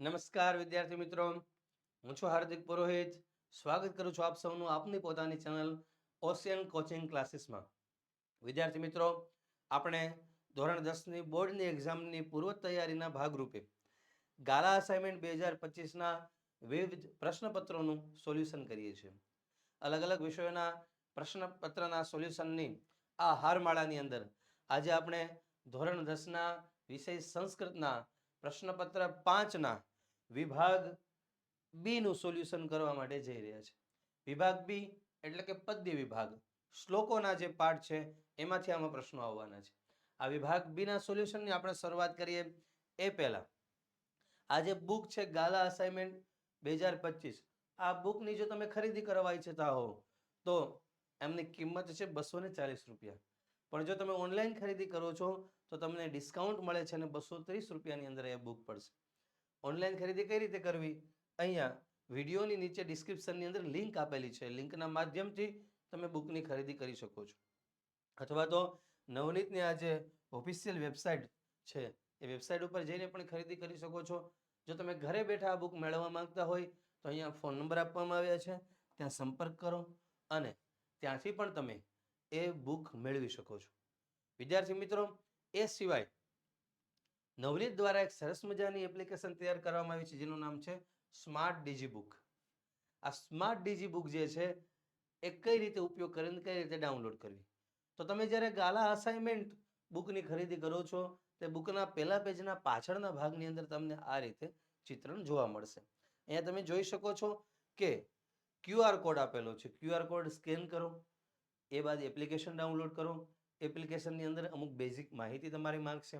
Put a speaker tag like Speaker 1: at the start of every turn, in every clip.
Speaker 1: નમસ્કાર, વિદ્યાર્થી મિત્રો. હું છું હાર્દિક પુરોહિત. સ્વાગત કરું છું આપ સૌનું આપની પોતાની ચેનલ ઓશિયન કોચિંગ ક્લાસીસમાં. વિદ્યાર્થી મિત્રો, આપણે ધોરણ દસની બોર્ડની એક્ઝામની પૂર્વ તૈયારીના ભાગરૂપે ગાલા અસાઇનમેન્ટ બે હજાર પચીસના વિવિધ પ્રશ્નપત્રોનું સોલ્યુશન કરીએ છીએ. અલગ અલગ વિષયોના પ્રશ્નપત્રના સોલ્યુશનની આ હારમાળાની અંદર આજે આપણે ધોરણ દસના વિષય સંસ્કૃતના પ્રશ્નપત્ર પાંચના વિભાગ બીનું સોલ્યુશન કરવા માટે જઈ રહ્યા છે. વિભાગ બી એટલે કે પદ્ય વિભાગ. શ્લોકોના જે પાઠ છે, એમાંથી આમાં પ્રશ્નો આવવાના છે. આ વિભાગ બીના સોલ્યુશનની આપણે શરૂઆત કરીએ. એ પહેલા આ જે બુક છે ગાલા અસાઇનમેન્ટ બે હજાર પચીસ. આ બુકની જો તમે ખરીદી કરવા ઈચ્છતા હો, તો એમની કિંમત છે બસો ચાલીસ રૂપિયા. પણ જો તમે ઓનલાઈન ખરીદી કરો છો, તો તમને ડિસ્કાઉન્ટ મળે છે અને બસો ત્રીસ રૂપિયાની અંદર એ બુક પડશે. ઓનલાઈન ખરીદી કઈ રીતે કરવી? અહીંયા વિડીયોની નીચે ડિસ્ક્રિપ્શનની અંદર લિંક આપેલી છે. લિંકના માધ્યમથી તમે બુકની ખરીદી કરી શકો છો. અથવા તો નવનીતની આ જે ઓફિશિયલ વેબસાઇટ છે, એ વેબસાઇટ ઉપર જઈને પણ ખરીદી કરી શકો છો. જો તમે ઘરે બેઠા આ બુક મેળવવા માંગતા હોય, તો અહીંયા ફોન નંબર આપવામાં આવ્યા છે. ત્યાં સંપર્ક કરો અને ત્યાંથી પણ તમે એ બુક મેળવી શકો છો. વિદ્યાર્થી મિત્રો, એ સિવાય નવનીત દ્વારા એક સરસ મજાની એપ્લિકેશન તૈયાર કરવામાં આવી છે, જેનું નામ છે સ્માર્ટ ડીજી બુક આ સ્માર્ટ ડીજી બુક જે છે, એ કઈ રીતે ઉપયોગ કરીને કઈ રીતે ડાઉનલોડ કરવી? તો તમે જ્યારે ગાલા અસાઇનમેન્ટ બુકની ખરીદી કરો છો, તે બુકના પહેલા પેજના પાછળના ભાગની અંદર તમને આ રીતે ચિત્રણ જોવા મળશે. અહીંયા તમે જોઈ શકો છો કે ક્યુઆર કોડ આપેલો છે. ક્યુઆર કોડ સ્કેન કરો. એ બાદ એપ્લિકેશન ડાઉનલોડ કરો. એપ્લિકેશનની અંદર અમુક બેઝિક માહિતી તમારી માગશે.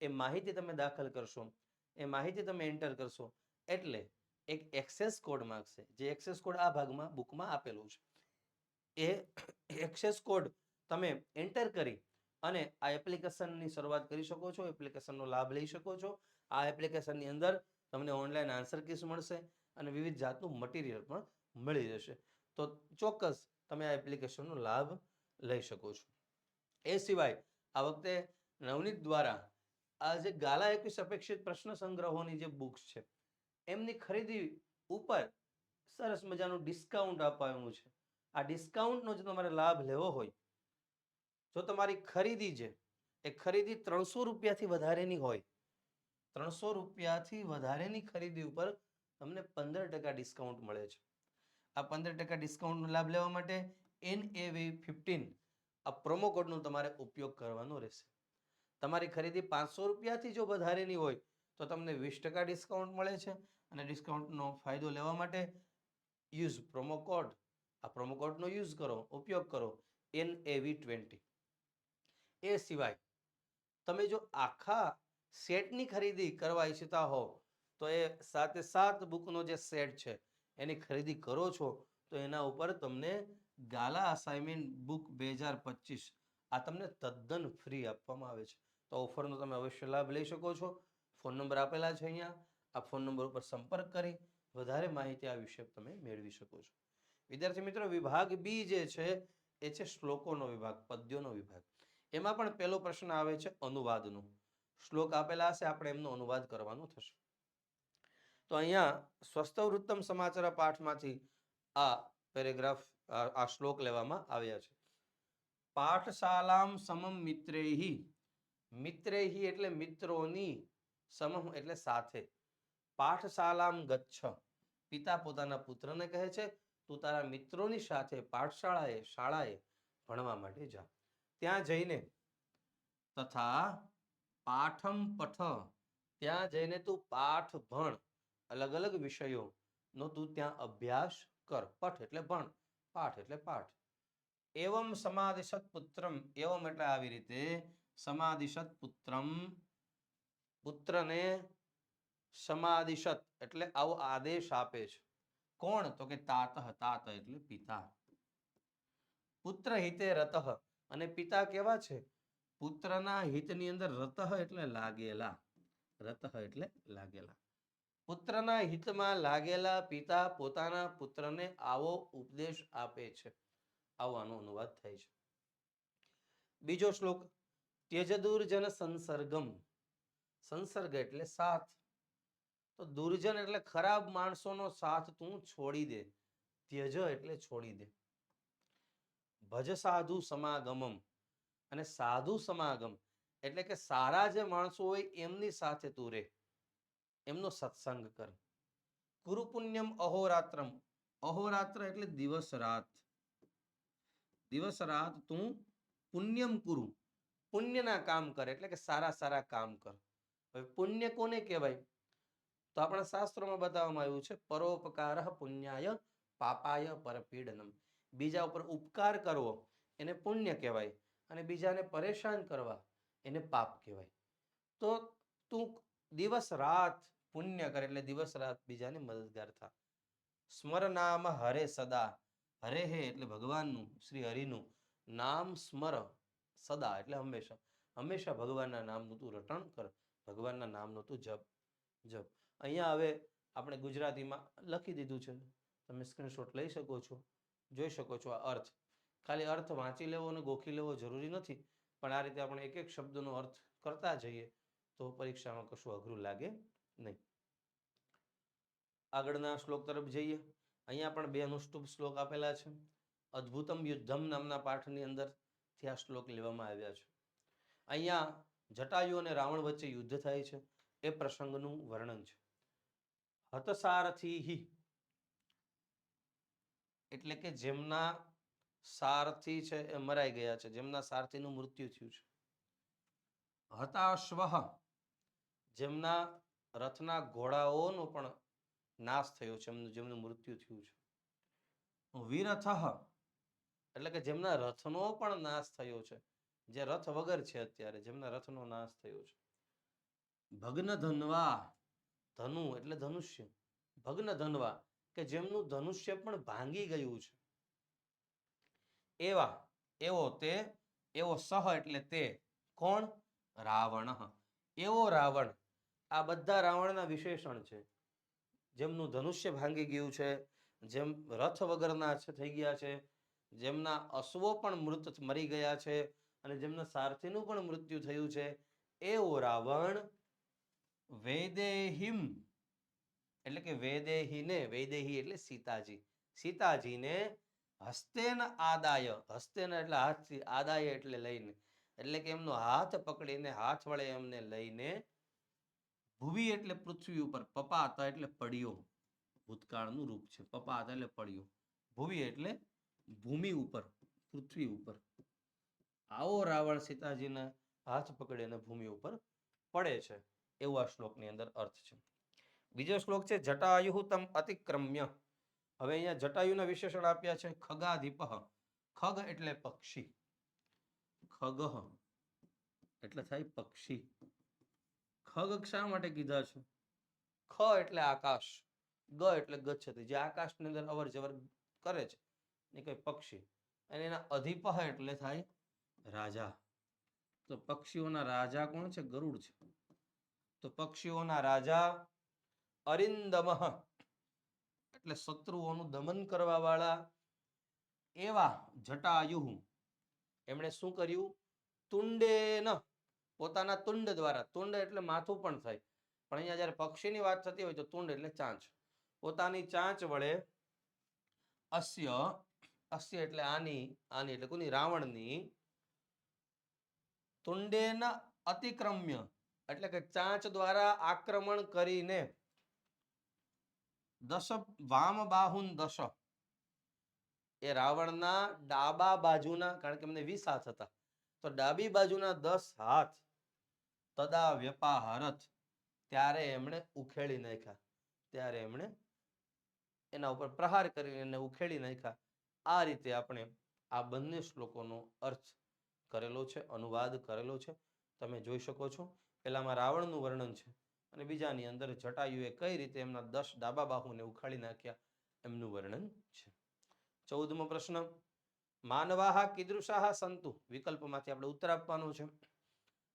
Speaker 1: એ માહિતી તમે દાખલ કરશો. એ માહિતી તમે એન્ટર કરશો. એટલે એક એક્સેસ કોડ માગશે. જે એક્સેસ કોડ આ ભાગમાં બુકમાં આપેલું છે. એ એક્સેસ કોડ તમે એન્ટર કરી અને આ એપ્લિકેશનની શરૂઆત કરી શકો છો. એપ્લિકેશનનો લાભ લઈ શકો છો. આ એપ્લિકેશનની અંદર તમને ઓનલાઈન આન્સર કીસ મળશે અને વિવિધ જાતનું મટીરિયલ પણ મળી જશે. તો ચોક્કસ તમે આ એપ્લિકેશનનો લાભ લઈ શકો છો. એ સિવાય આ વખતે નવનીત દ્વારા આ જે ગાલા એકવીસ અપેક્ષિત પ્રશ્ન સંગ્રહોની જે બુક્સ છે, એમની ખરીદી ઉપર સરસ મજાનું ડિસ્કાઉન્ટ અપાયું છે. આ ડિસ્કાઉન્ટનો જો તમારે લાભ લેવો હોય, જો તમારી ખરીદી છે, એ ખરીદી ત્રણસો રૂપિયાથી વધારેની હોય, ત્રણસો રૂપિયાથી વધારેની ખરીદી ઉપર તમને પંદર ટકા ડિસ્કાઉન્ટ મળે છે. આ પંદર ટકા ડિસ્કાઉન્ટનો લાભ લેવા માટે એન એ વી ફિફ્ટીન આ પ્રોમો કોડનો તમારે ઉપયોગ કરવાનો રહેશે. તમારી ખરીદી પાંચસો રૂપિયાથી જો વધારેની હોય તો તમને વીસ ટકા ડિસ્કાઉન્ટ મળે છે અને ડિસ્કાઉન્ટનો ફાયદો લેવા માટે યુઝ પ્રોમો કોડ આ પ્રોમો કોડનો યુઝ કરો, ઉપયોગ કરો N A V twenty A સિવાય તમે જો આખા સેટની ખરીદી કરવા ઈચ્છતા હો તો એ સાતે સાત બુકનો જે સેટ છે એની ખરીદી કરો છો, તો એના ઉપર તમને ગાલા અસાઇનમેન્ટ બુક બે હજાર પચીસ આ તમને તદ્દન ફ્રી આપવામાં આવે છે. તો ઓફરનો તમે અવશ્ય લાભ લઈ શકો છો. ફોન નંબર આપેલા છે અહીંયા. આ ફોન નંબર ઉપર સંપર્ક કરી વધારે માહિતી આ વિશે તમે મેળવી શકો છો. વિદ્યાર્થી મિત્રો, વિભાગ બી જે છે, એ છે શ્લોકોનો વિભાગ, પદ્યોનો વિભાગ. એમાં પણ પહેલો પ્રશ્ન આવે છે અનુવાદનો. શ્લોક આપેલા હશે, આપણે એમનો અનુવાદ કરવાનો થશે. તો અહીંયા સ્વસ્થ વૃત્તમ સમાચાર પાઠમાંથી આ પેરેગ્રાફ, આ શ્લોક લેવામાં આવ્યા છે. પાઠશાલામ સમમ મિત્રેહી. મિત્રેહી એટલે મિત્રોની સમમ એટલે સાથે. પાઠશાલામ ગચ્છ. પિતા પોતાના પુત્રને કહે છે, તું તારા મિત્રોની સાથે પાઠશાળાએ, શાળાએ ભણવા માટે જા. ત્યાં જઈને તથા પાઠમ પઠ. ત્યાં જઈને તું પાઠ ભણ. અલગ અલગ વિષયોનો તું ત્યાં અભ્યાસ કર. પઠ એટલે ભણ, પાઠ એટલે પાઠ. એવમ સમાધિશત પુત્રમ એવમ એટલે આવી રીતે સમાધિશત પુત્રમ પુત્રને સમાધિશત એટલે આવો આદેશ આપે છે. કોણ? તો કે તાત તાત એટલે પિતા. પુત્ર હિતે રતઃ. અને પિતા કેવા છે? પુત્રના હિતની અંદર રતઃ એટલે લાગેલા. રતઃ એટલે લાગેલા. પુત્રના હિતમાં લાગેલા પિતા પોતાના પુત્રને આવો ઉપદેશ આપે છે. આવો આનો અનુવાદ થાય છે. બીજો શ્લોક, ત્યજદુર્જન સંસર્ગમ. સંસર્ગ એટલે સાથ. તો દુર્જન એટલે ખરાબ માણસોનો સાથ તું છોડી દે. ત્યજ એટલે છોડી દે. ભજ સાધુ સમાગમમ અને સાધુ સમાગમ એટલે કે સારા જે માણસો હોય એમની સાથે તું રહે એમનો સત્સંગ કર. ગુરુ અહોરાત્રમ. અહોરાત્ર એટલે દિવસ રાત. દિવસ રાત તું પુણ્યમ કુરુ. પુણ્યના કામ કર એટલે કે સારા સારા કામ કર. હવે પુણ્ય કોને કહેવાય? તો આપણા શાસ્ત્રોમાં બતાવવામાં આવ્યું છે, પરોપકાર પુણ્યાય પાપાય પરપીડનમ. બીજા ઉપર ઉપકાર કરવો, એને પુણ્ય કહેવાય. અને બીજાને પરેશાન કરવા, એને પાપ કહેવાય. તો તું દિવસ રાત પુણ્ય કરે એટલે દિવસ રાત બીજાને મદદગાર થા. સ્મર હરે સદા, હરે હે એટલે ભગવાનનું, શ્રી હરિનું નામ સ્મર સદા એટલે હંમેશા. હંમેશા ભગવાનના નામનું તું રટણ કર, ભગવાનના નામનું તું જપ જપ. અહીંયા હવે આપણે ગુજરાતીમાં લખી દીધું છે. તમે સ્ક્રીનશોટ લઈ શકો છો, જોઈ શકો છો આ અર્થ. ખાલી અર્થ વાંચી લેવો અને ગોખી લેવો જરૂરી નથી, પણ આ રીતે આપણે એક એક શબ્દનો અર્થ કરતા જઈએ તો પરીક્ષામાં કશું અઘરું લાગે નહીં. આગળના શ્લોક તરફ જઈએ. અહીંયા પણ બે અનુષ્ટુપ શ્લોક આપેલા છે. અદ્ભુતમ યુદ્ધમ નામના પાઠની અંદરથી આ શ્લોક લેવામાં આવ્યા છે. અહીંયા જટાયુ અને રાવણ વચ્ચે યુદ્ધ થાય છે. એ પ્રસંગનું વર્ણન છે. હતસારથી એટલે કે જેમના સારથી છે એ મરાઈ ગયા છે. જેમના સારથીનું મૃત્યુ થયું છે. હતાશ્વ. જેમના રથના ઘોડાઓનો પણ નાશ થયો છે એમનું જેમનું મૃત્યુ થયું છે. વિરથ. એટલે કે જેમના રથનો પણ નાશ થયો છે. જે રથ વગર છે અત્યારે જેમના રથનો નાશ થયો છે. ભગ્ન ધનવા. ધનુ એટલે ધનુષ્ય. ભગ્ન ધનવા કે જેમનું ધનુષ્ય પણ ભાંગી ગયું છે. એવા એવો તે એવો સહ એટલે તે કોણ? રાવણ. એવો રાવણ આ બધા રાવણના વિશેષણ છે. જેમનું ધનુષ્ય ભાંગી ગયું છે, જેમ રથ વગરના થઈ ગયા છે, જેમના અશ્વો પણ મૃત મરી ગયા છે અને જેમના સારથીનું પણ મૃત્યુ થયું છે. એવો રાવણ વેદેહિમ, એટલે કે વૈદેહીને, વૈદેહી એટલે સીતાજી. સીતાજીને હસ્તેન આદાય, હસ્તેન એટલે હાથથી આદાય એટલે લઈને, એટલે કે એમનો હાથ પકડીને, હાથ વડે એમને લઈને ભૂવી એટલે પૃથ્વી ઉપર, પપાતા એટલે પડ્યો. ભૂતકાળનું રૂપ છે, પપાતા એટલે પડ્યો. ભૂવી એટલે ભૂમિ ઉપર, પૃથ્વી ઉપર. આવો રાવણ સીતાજીના હાથ પકડીને ભૂમિ ઉપર પડે છે, એવો આ શ્લોકની અંદર અર્થ છે. બીજો શ્લોક છે, જટાયુ તમ અતિક્રમ્ય. હવે અહીંયા જટાયુના વિશેષણ આપ્યા છે, ખગાધિપ. ખગ એટલે પક્ષી. ખગ એટલે થાય પક્ષી. ખગ શા માટે કીધા છે? ખ એટલે આકાશ. ગ એટલે ગચ્છતી જે આકાશની અંદર અવર જવર કરે છે એ કઈ પક્ષી. અને એના અધિપહ એટલે થાય રાજા. તો પક્ષીઓના રાજા કોણ છે? ગરુડ છે. તો પક્ષીઓના રાજા અરિંદમ. એટલે શત્રુઓનું દમન કરવા વાળા એવા જટાયુહુ. એમણે શું કર્યું? તુંડેન. પોતાના તુંડ દ્વારા, તુંડ એટલે માથું પણ થાય. પણ અહીંયા જ્યારે પક્ષીની વાત થતી હોય તો તુંડ એટલે ચાંચ. પોતાની ચાંચ વડે અસ્ય અસ્ય એટલે આની આની એટલે કોની? રાવણની તુંડેન અતિક્રમ્ય. એટલે કે ચાંચ દ્વારા આક્રમણ કરીને દશ વામ બાહુન દશ. એ રાવણના ડાબા બાજુના, કારણ કે એમને વીસ હાથ હતા. તો ડાબી બાજુના દસ હાથ તદા વ્યપાહરથ ત્યારે એમણે ઉખેડી નાખ્યા. ત્યારે એમણે એના ઉપર પ્રહાર કરીને એને ઉખેડી નાખ્યા. આ રીતે આપણે આ બંને શ્લોકોનો અર્થ કરેલો છે, અનુવાદ કરેલો છે. તમે જોઈ શકો છો. પેલામાં રાવણનું વર્ણન છે અને બીજાની અંદર જટાયુએ કઈ રીતે એમના દસ ડાબા બાહુને ઉખાડી નાખ્યા એમનું વર્ણન છે. ચૌદમો પ્રશ્ન, માનવાહા કીદૃશાહ સંતુ? વિકલ્પમાંથી આપણે ઉત્તર આપવાનો છે.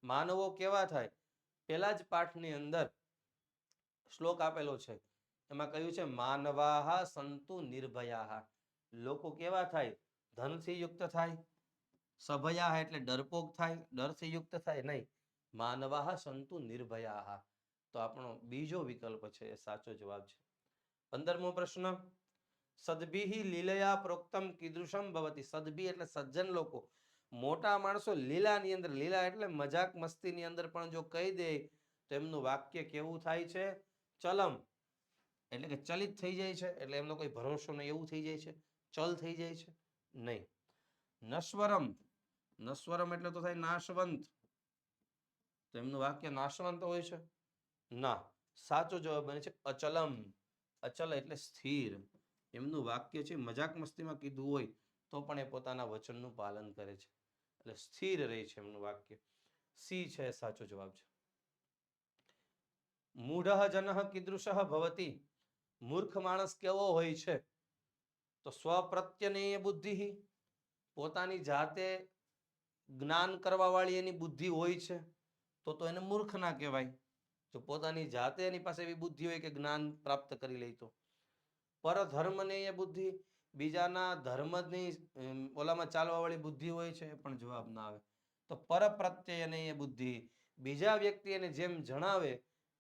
Speaker 1: માનવો કેવા થાય? પેલા જ પાઠની અંદર શ્લોક આપેલો છે. એમાં કહ્યું છે, માનવાહ સંતુ નિર્ભયાહા. લોકો કેવા થાય? ધનથી યુક્ત થાય? સભયા એટલે ડરપોક થાય? ડરથી યુક્ત થાય? નહીં. માનવાહ સંતુ નિર્ભયાહ. તો આપણો બીજો વિકલ્પ છે, એ સાચો જવાબ છે. પંદરમો પ્રશ્ન. સદભિહી લીલયા પ્રોક્તમ કીદૃશમ ભવતી. સદભી એટલે સજ્જન લોકો. મોટા માણસો લીલાની અંદર, લીલા એટલે મજાક મસ્તીની અંદર પણ જો કહી દે, તો એમનું વાક્ય કેવું થાય છે? ચલમ. એટલે કે ચલિત થઈ જાય છે. એટલે એમનો કોઈ ભરોસો નહીં, એવું થઈ જાય છે. ચલ થઈ જાય છે? નહીં. નશ્વરમ. નશ્વરમ એટલે તો થાય નાશવંત. તો એમનું વાક્ય નાશવંત હોય છે? ના. સાચો જવાબ બને છે અચલમ. અચલ એટલે સ્થિર. એમનું વાક્ય છે, મજાક મસ્તીમાં કીધું હોય, તો પણ એ પોતાના વચનનું પાલન કરે છે. એટલે સ્થિર રહે છે એમનું વાક્ય. સી છે એ સાચો જવાબ છે. મૂઢ જન કીદૃશ ભવતી. મૂર્ખ માણસ કેવો હોય છે? તો સ્વપ્રત્યનેય બુદ્ધિ. પોતાની જાતે જ્ઞાન કરવા વાળી એની બુદ્ધિ હોય છે, તો તો એને મૂર્ખ ના કહેવાય. જો પોતાની જાતે એની પાસે એવી બુદ્ધિ હોય કે જ્ઞાન પ્રાપ્ત કરી લે તો. પરધર્મનેય બુદ્ધિ. બીજાના ધર્મની ઓલામાં ચાલવા વાળી બુદ્ધિ હોય છે એ પણ જવાબ ના આવે. તો પરપ્રત્યયનેય બુદ્ધિ, બીજા વ્યક્તિ એને જેમ જણાવે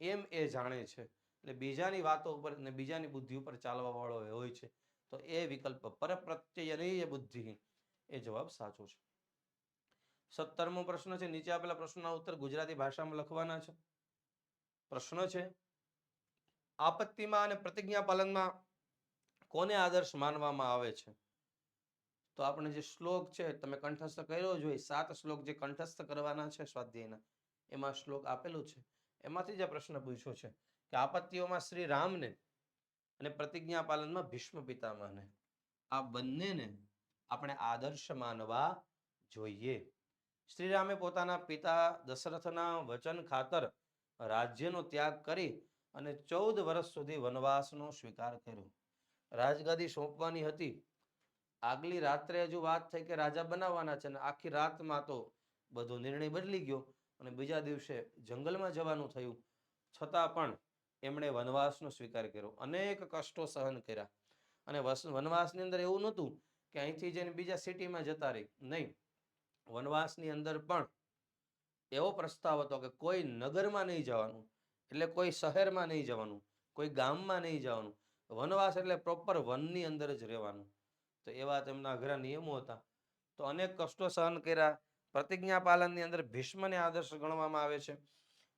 Speaker 1: એમ એ જાણે છે. એટલે બીજાની વાતો ઉપર અને બીજાની બુદ્ધિ ઉપર ચાલવા વાળો એ હોય છે. તો એ વિકલ્પ પરપ્રત્યયનેય બુદ્ધિ એ જવાબ સાચો છે. સત્તરમો પ્રશ્ન છે, નીચે આપેલા પ્રશ્નના ઉત્તર ગુજરાતી ભાષામાં લખવાના છે. પ્રશ્ન છે, આપત્તિમાં અને પ્રતિજ્ઞા પાલનમાં કોને આદર્શ માનવામાં આવે છે? તો આપણે જે શ્લોક છે, તમે કંઠસ્થ કર્યો જ હોય, સાત શ્લોક જે કંઠસ્થ કરવાના છે સ્વાધ્યાયના, એમાં શ્લોક આપેલું છે. એમાંથી જ આ પ્રશ્ન પૂછ્યો છે કે આપત્તિઓમાં શ્રી રામને અને પ્રતિજ્ઞા પાલનમાં ભીષ્મ પિતામહને, આ બંનેને આપણે આદર્શ માનવા જોઈએ. શ્રીરામે પોતાના પિતા દશરથના વચન ખાતર રાજ્યનો ત્યાગ કરી અને ચૌદ વર્ષ સુધી વનવાસનો સ્વીકાર કર્યો. રાજગાદી સોંપવાની હતી. આગલી રાત્રે હજુ વાત થઈ કે રાજા બનાવવાના છે અને આખી રાતમાં તો બધો નિર્ણય બદલી ગયો અને બીજા દિવસે જંગલમાં જવાનું થયું. છતાં પણ એમણે વનવાસનો સ્વીકાર કર્યો. અનેક કષ્ટો સહન કર્યા. અને વસ- વનવાસની અંદર એવું નહોતું કે અહીંથી જઈને બીજા સિટીમાં જતા રહી. નહીં. વનવાસની અંદર પણ એવો પ્રસ્તાવ હતો કે કોઈ નગરમાં નહીં જવાનું. એટલે કોઈ શહેરમાં નહીં જવાનું. કોઈ ગામમાં નહીં જવાનું. વનવાસ એટલે પ્રોપર વનની અંદર જ રહેવાનું. તો એવા તેમના અઘરા નિયમો હતા. તો અનેક કષ્ટો સહન કર્યા. પ્રતિજ્ઞા પાલનની અંદર ભીષ્મને આદર્શ ગણવામાં આવે છે.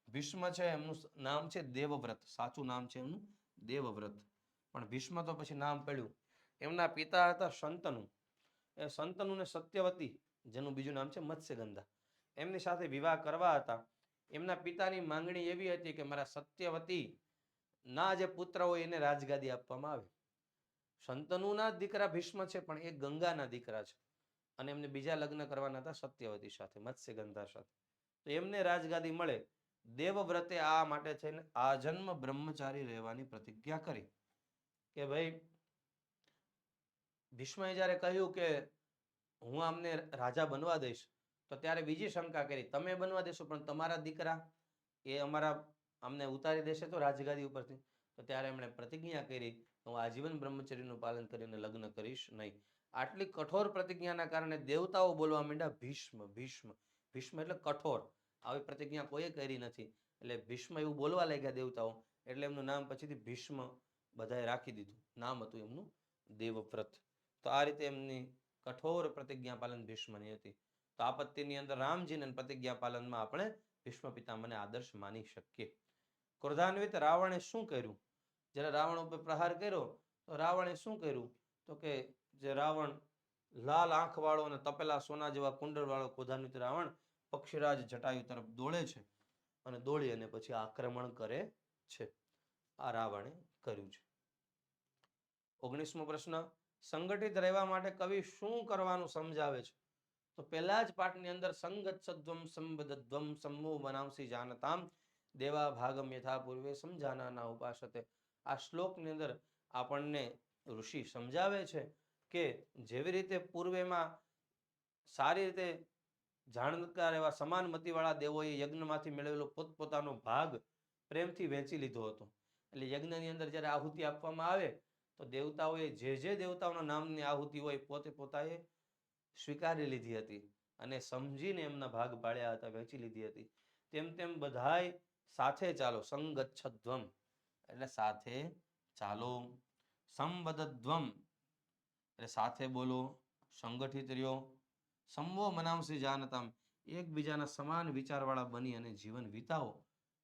Speaker 1: ભીષ્મ છે એમનું નામ છે દેવવ્રત. સાચું નામ છે એમનું દેવવ્રત. પણ ભીષ્મ તો પછી નામ પડ્યું. એમના પિતા હતા સંતનુ. એ સંતનુ ને સત્યવતી, જેનું બીજું નામ છે મત્સ્યગંધા. એમની સાથે વિવાહ કરવા હતા. એમના પિતાની માંગણી એવી હતી કે મારા સત્યવતી ના જે પુત્ર હોય એને રાજગાદી આપવામાં આવે. શંતનુના દીકરા ભીષ્મ છે, પણ એ ગંગાના દીકરા છે. અને એમને બીજા લગ્ન કરવાના હતા સત્યવતી સાથે, મત્સ્યગંધા સાથે. તો એમને રાજગાદી મળે. દેવવ્રતે આ માટે થઈને આજન્મ બ્રહ્મચારી રહેવાની પ્રતિજ્ઞા કરી. કે ભાઈ, ભીષ્મએ જ્યારે કહ્યું કે હું આમને રાજા બનવા દઈશ, તો ત્યારે બીજી શંકા કરી. તમે બનવા દેશો, પણ તમારા દીકરા એ અમારા અમને ઉતારી દેશે તો રાજગાદી ઉપરથી. તો ત્યારે એમણે પ્રતિજ્ઞા કરી કે હું આજીવન બ્રહ્મચર્યનું પાલન કરીને લગ્ન કરીશ નહીં. આટલી કઠોર પ્રતિજ્ઞાના કારણે દેવતાઓ બોલવા માંડ્યા, ભીષ્મ ભીષ્મ ભીષ્મ એટલે કઠોર. આવી પ્રતિજ્ઞા કોઈએ કરી નથી. એટલે ભીષ્મ એવું બોલવા લાગ્યા દેવતાઓ, એટલે એમનું નામ પછીથી ભીષ્મ બધાએ રાખી દીધું. નામ હતું એમનું દેવવ્રત. તો આ રીતે એમની કઠોર પ્રતિજ્ઞા પાલન ભીષ્મની હતી. તો આપત્તિની અંદર રામજીને પ્રતિજ્ઞા પાલનમાં આપણે ભીષ્મ પિતામહને આદર્શ માની શકીએ. ક્રોધાન્વિત રાવણે શું કર્યું? જ્યારે રાવણ ઉપર પ્રહાર કર્યો, તો રાવણે શું કર્યું? તો કે જે રાવણ લાલ આંખવાળો અને તપેલા સોના જેવા કુંડળવાળો ક્રોધાન્વિત રાવણ પક્ષીરાજ જટાયુ તરફ દોડે છે અને દોડી અને પછી આક્રમણ કરે છે. આ રાવણે કર્યું છે. ઓગણીસમો પ્રશ્ન, સંગઠિત રહેવા માટે કવિ શું કરવાનું સમજાવે છે? તો પહેલા જ પાઠની અંદર સંગત સદ્વમ સંબદ્ધ્વમ સમૂહ બનાવસી જાનતામ દેવા ભાગમ યથા પૂર્વે સમજાનાના ઉપાસતે. આ શ્લોકની અંદર આપણને ઋષિ સમજાવે છે કે જેવી રીતે પૂર્વેમાં સારી રીતે જાણકાર એવા સમાન મતિવાળા દેવોએ યજ્ઞમાંથી મેળવેલો પોતપોતાનો ભાગ પ્રેમથી વહેંચી લીધો હતો. એટલે યજ્ઞની અંદર જ્યારે આહુતિ આપવામાં આવે, તો દેવતાઓએ જે જે દેવતાઓના નામની આહુતિ હોય પોતે પોતાએ સ્વીકારી લીધી હતી અને સમજીને એમના ભાગ પાડ્યા હતા વહેંચી લીધી હતી. તેમ તેમ બધાય સાથે ચાલો સંગચ્છધ્વમ એટલે સાથે ચાલો સંવદધ્વમ એટલે સાથે બોલો, સંગઠિત રહ્યો. સંવો મનામસી જાનતામ. એકબીજાના સમાન વિચારવાળા બની અને જીવન વિતાવો.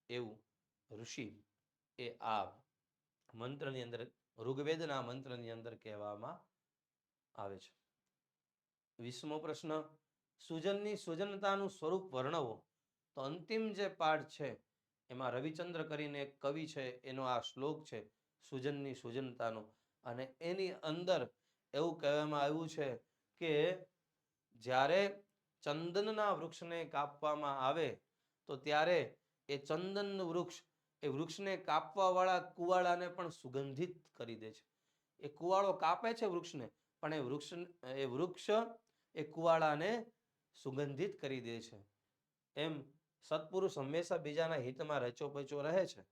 Speaker 1: એવું ઋષિ એ આ મંત્રની અંદર, ઋગ્વેદના મંત્રની અંદર કહેવામાં આવે છે. વીસમો પ્રશ્ન, સુજનની સુજનતાનું સ્વરૂપ વર્ણવો. તો અંતિમ જે પાઠ છે એમાં રવિચંદ્ર કરીને એક કવિ છે, એનો આ શ્લોક છે, સુજનની સુજનતાનો અને એની અંદર એવું કહેવામાં આવ્યું છે કે જ્યારે ચંદનના વૃક્ષને કાપવામાં આવે, તો ત્યારે એ ચંદનનું વૃક્ષ એ વૃક્ષને કાપવા વાળા કુવાડાને પણ સુગંધિત કરી દે છે. એ કુવાળો કાપે છે વૃક્ષને, પણ એ વૃક્ષ એ વૃક્ષ એ કુવાળાને સુગંધિત કરી દે છે. એમ સત્પુરુષ હંમેશા બીજાના હિતમાં રચો પચો રહે છે.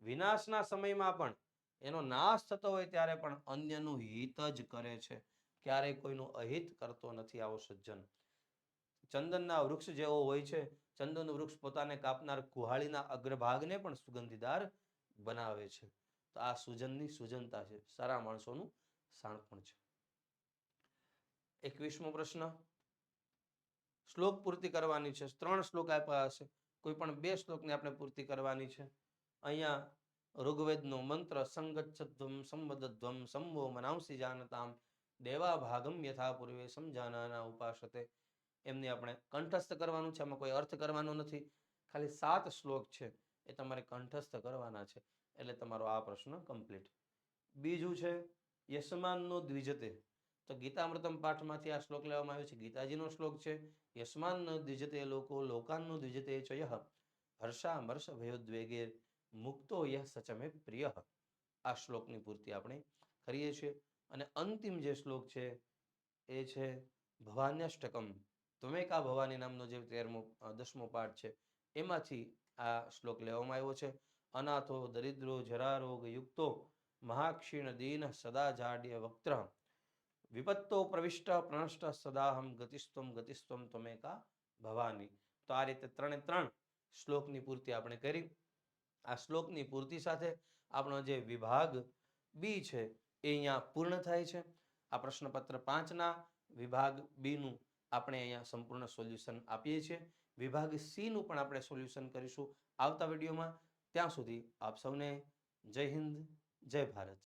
Speaker 1: વિનાશના સમયમાં પણ એનો નાશ થતો હોય ત્યારે પણ અન્યનું હિત જ કરે છે. ક્યારેય કોઈનું અહિત કરતો નથી આવો સજ્જન. ચંદનના વૃક્ષ જેવો હોય છે. ચંદનનું વૃક્ષ પોતાને કાપનાર કુહાળીના અગ્રભાગને પણ સુગંધીદાર બનાવે છે. તો આ સુજનની સુજનતા છે. સારા માણસોનું સાણપણ છે. એકવીસમો પ્રશ્ન. શ્લોક પૂર્તિ કરવાની છે, ત્રણ શ્લોક આપ્યા હશે. કોઈ પણ બે શ્લોકને આપણે પૂર્તિ કરવાની છે. અહીંયા ઋગ્વેદનો મંત્ર સંગચ્છધ્વમ સંવદધ્વમ સંવો મનાંસી જાનતામ દેવા ભાગમ યથા પૂર્વે સમજાનાના ઉપાસતે. એમને આપણે કંઠસ્થ કરવાનું છે, એમાં કોઈ અર્થ કરવાનો નથી. ખાલી સાત શ્લોક છે, એ તમારે કંઠસ્થ કરવાના છે. એટલે તમારો આ પ્રશ્ન કમ્પ્લીટ બીજું છે, યશમાનનો દ્વિજતે. તો ગીતામૃતમ પાઠમાંથી આ શ્લોક લેવામાં આવ્યો છે. ગીતાજીનો શ્લોક છે યસ્માન દ્વિજતે લોકો, લોકાનનો દ્વિજતે ચ યહ હર્ષામર્ષ ભયોદ્વેગે મુક્તો યહ સચમે પ્રિય. આ શ્લોકની પૂર્તિ આપણે કરીએ છીએ. અને અંતિમ જે શ્લોક છે, એ છે, ભવાન્યષ્ટકમ. ત્વમેકા ભવાની નામનો જે તેરમો દસમો પાઠ છે, એમાંથી આ શ્લોક લેવામાં આવ્યો છે. અનાથો, દરિદ્રો જરારોગ યુક્તો મહાક્ષીણ દીન સદા જાડ્ય વક્ત્ર. વિપત્તો પ્રવિષ્ટ પ્રણષ્ટ સદાહમ ગતિસ્તમ ગતિસ્તમ તમેકા ભવાની તો આ રીતે ત્રણે ત્રણ શ્લોકની પૂર્તિ આપણે કરી. આ શ્લોકની પૂર્તિ સાથે આપણો જે વિભાગ બી છે, એ અહીંયા પૂર્ણ થાય છે. આ પ્રશ્નપત્ર પાંચના વિભાગ બીનું આપણે અહીંયા સંપૂર્ણ સોલ્યુશન આપીએ છીએ. વિભાગ સીનું પણ આપણે સોલ્યુશન કરીશું આવતા વિડીયોમાં. ત્યાં સુધી આપ સૌને જય હિન્દ, જય ભારત.